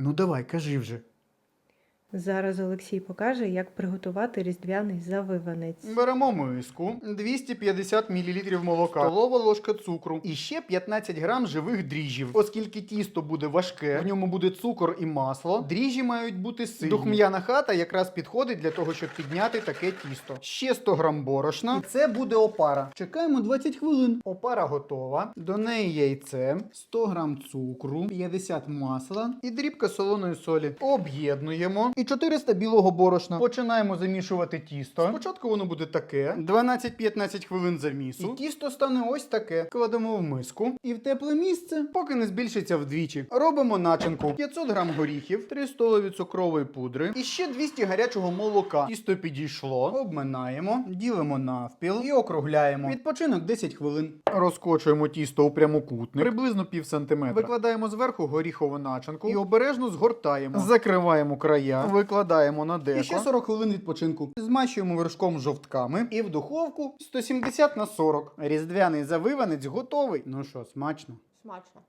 Ну давай, кажи вже. Зараз Олексій покаже, як приготувати різдвяний завиванець. Беремо миску, 250 мл молока, столова ложка цукру і ще 15 грам живих дріжджів. Оскільки тісто буде важке, в ньому буде цукор і масло. Дріжджі мають бути сильні. Духм'яна хата якраз підходить для того, щоб підняти таке тісто. Ще 100 грам борошна. І це буде опара. Чекаємо 20 хвилин. Опара готова. До неї яйце, 100 грам цукру, 50 масла і дрібка солоної солі. Об'єднуємо. І 400 білого борошна. Починаємо замішувати тісто. Спочатку воно буде таке: 12-15 хвилин замісу. І тісто стане ось таке. Кладемо в миску і в тепле місце, поки не збільшиться вдвічі. Робимо начинку: 500 грам горіхів, 3 столові цукрової пудри і ще 200 гарячого молока. Тісто підійшло, обминаємо, ділимо навпіл і округляємо. Відпочинок 10 хвилин. Розкочуємо тісто у прямокутник, приблизно пів сантиметра. Викладаємо зверху горіхову начинку і обережно згортаємо. Закриваємо края, викладаємо на деко. І ще 40 хвилин відпочинку. Змащуємо вершком з жовтками і в духовку 170 на 40. Різдвяний завиванець готовий. Ну що, смачно? Смачно.